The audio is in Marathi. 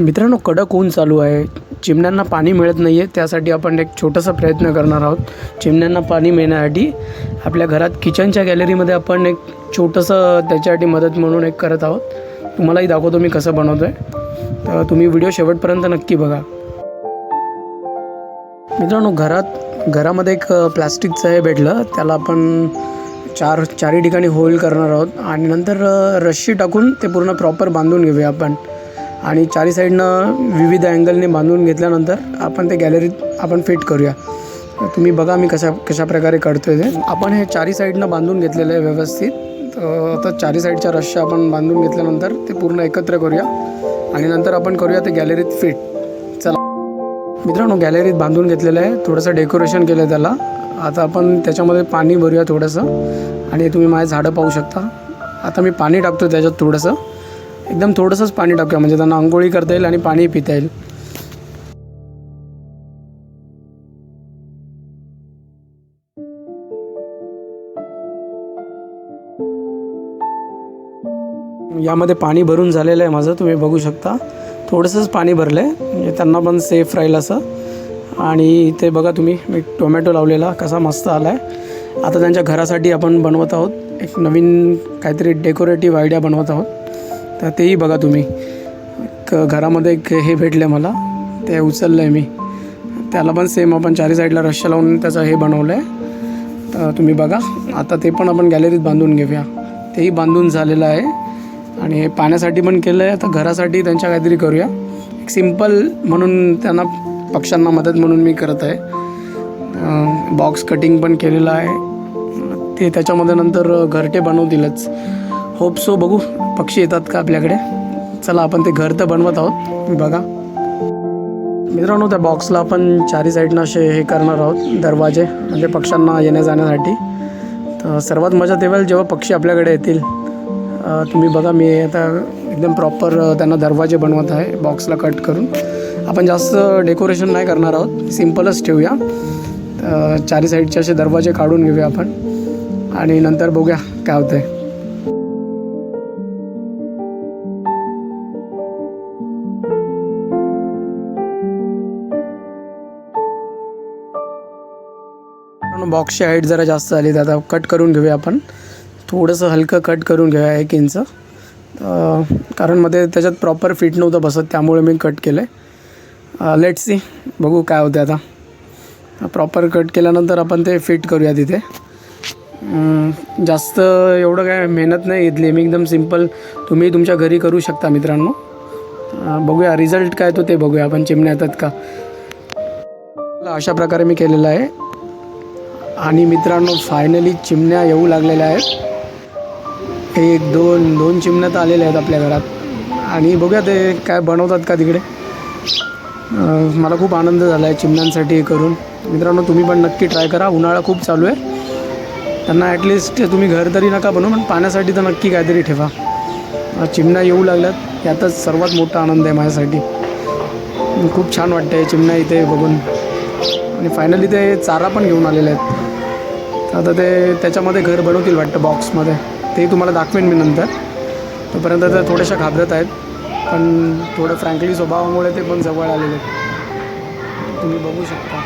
मित्रांनो कडक ऊन चालू आहे. चिमण्यांना पाणी मिळत नाही आहे त्यासाठी आपण एक छोटासा प्रयत्न करणार आहोत. चिमण्यांना पाणी मिळण्यासाठी आपल्या घरात किचनच्या गॅलरीमध्ये आपण एक छोटंसं त्याच्यासाठी मदत म्हणून एक करत आहोत. तुम्हालाही दाखवतो मी कसं बनवतो आहे तर तुम्ही व्हिडिओ शेवटपर्यंत नक्की बघा. मित्रांनो घरात घरामध्ये एक प्लास्टिकचं हे भेटलं. त्याला आपण चार चारही ठिकाणी होल करणार आहोत. आणि नंतर रश्शी टाकून ते पूर्ण प्रॉपर बांधून घेऊया आपण. आणि चारी साईडनं विविध अँगलने बांधून घेतल्यानंतर आपण ते गॅलरीत आपण फिट करूया. तुम्ही बघा मी कशा कशा प्रकारे आहे ते. आपण हे चारी साईडनं बांधून घेतलेलं आहे व्यवस्थित. तर आता चारी साईडच्या रश्या आपण बांधून घेतल्यानंतर ते पूर्ण एकत्र करूया. आणि नंतर आपण करूया ते गॅलरीत फिट चला. मित्रांनो गॅलरीत बांधून घेतलेलं आहे. थोडंसं डेकोरेशन केलं आहे त्याला. आता आपण त्याच्यामध्ये पाणी भरूया थोडंसं. आणि तुम्ही माझे झाडं पाहू शकता. आता मी पाणी टाकतो त्याच्यात थोडंसं. एकदम थोडंसंच पाणी टाकूया म्हणजे त्यांना आंघोळी करता येईल आणि पाणी पिता येईल. यामध्ये पाणी भरून झालेलं आहे माझं तुम्ही बघू शकता. थोडंसंच पाणी भरलं आहे म्हणजे त्यांना पण सेफ राहील असं. आणि इथे बघा तुम्ही मी टोमॅटो लावलेला कसा मस्त आला आहे आता त्यांच्या घरासाठी आपण बनवत आहोत एक नवीन काहीतरी डेकोरेटिव्ह आयडिया बनवत आहोत. तर तेही बघा तुम्ही. एक घरामध्ये एक हे भेटलं आहे मला. ते उचललं आहे मी. त्याला पण सेम आपण चारी साईडला रश्या लावून त्याचं हे बनवलं आहे तर तुम्ही बघा. आता ते पण आपण गॅलरीत बांधून घेऊया. तेही बांधून झालेलं आहे. आणि हे पाण्यासाठी पण केलं आहे तर घरासाठी त्यांच्या काहीतरी करूया. एक सिंपल म्हणून त्यांना पक्ष्यांना मदत म्हणून मी करत आहे. बॉक्स कटिंग पण केलेलं आहे. ते त्याच्यामध्ये नंतर घरटे बनवतीलच. होप सो बघू. पक्षी येतात का आपल्याकडे? चला आपण ते घर तर बनवत आहोत. बघा. मित्रांनो त्या बॉक्सला आपण चारी साईडनं असे हे करणार आहोत. दरवाजे म्हणजे पक्ष्यांना येण्या जाण्यासाठी. तर सर्वात मजा तेव्हा जेव्हा पक्षी आपल्याकडे येतील. तुम्ही बघा मी आता एकदम प्रॉपर त्यांना दरवाजे बनवत आहे बॉक्सला कट करून. आपण जास्त डेकोरेशन नाही करणार आहोत. सिम्पलच ठेवूया. चारी साईडचे असे दरवाजे काढून घेऊया आपण. आणि नंतर बघूया काय होतं आहे बॉक्सची हाईट जरा जास्त झाली. तर आता कट करून घेऊया आपण. थोडंसं हलकं कट करून घेऊया एक इंच कारण मध्ये त्याच्यात प्रॉपर फिट नव्हतं बसत त्यामुळे मी कट केलं आहे लेट सी बघू काय होते आता. प्रॉपर कट केल्यानंतर आपण ते फिट करूया तिथे. जास्त एवढं काय मेहनत नाही घेतली. मी एकदम सिंपल तुम्ही तुमच्या घरी करू शकता मित्रांनो. बघूया रिझल्ट काय तो ते बघूया आपण चिमण्या येतात का. अशा प्रकारे मी केलेलं आहे. आणि मित्रांनो फायनली चिमण्या येऊ लागलेल्या आहेत. एक दोन दोन चिमण्या तर आलेल्या आहेत आपल्या घरात. आणि बघूया ते काय बनवतात का तिकडे. मला खूप आनंद झाला आहे चिमण्यांसाठी हे करून. मित्रांनो तुम्ही पण नक्की ट्राय करा. उन्हाळा खूप चालू आहे. त्यांना ॲटलिस्ट तुम्ही घर तरी नका बनवू पण पाण्यासाठी तर नक्की काहीतरी ठेवा. चिमण्या येऊ लागल्यात. यातच सर्वात मोठा आनंद आहे माझ्यासाठी. खूप छान वाटतं आहे चिमण्या इथे बघून. आणि फायनली ते चारा पण घेऊन आलेले आहेत. आता ते त्याच्यामध्ये घर बनवतील वाटतं बॉक्समध्ये ते तुम्हाला दाखवेन मी नंतर. तोपर्यंत त्या थोड्याशा घाबरत आहेत. पण थोडं फ्रँकली स्वभावामुळे ते पण जवळ आलेले आहेत. तुम्ही बघू शकता.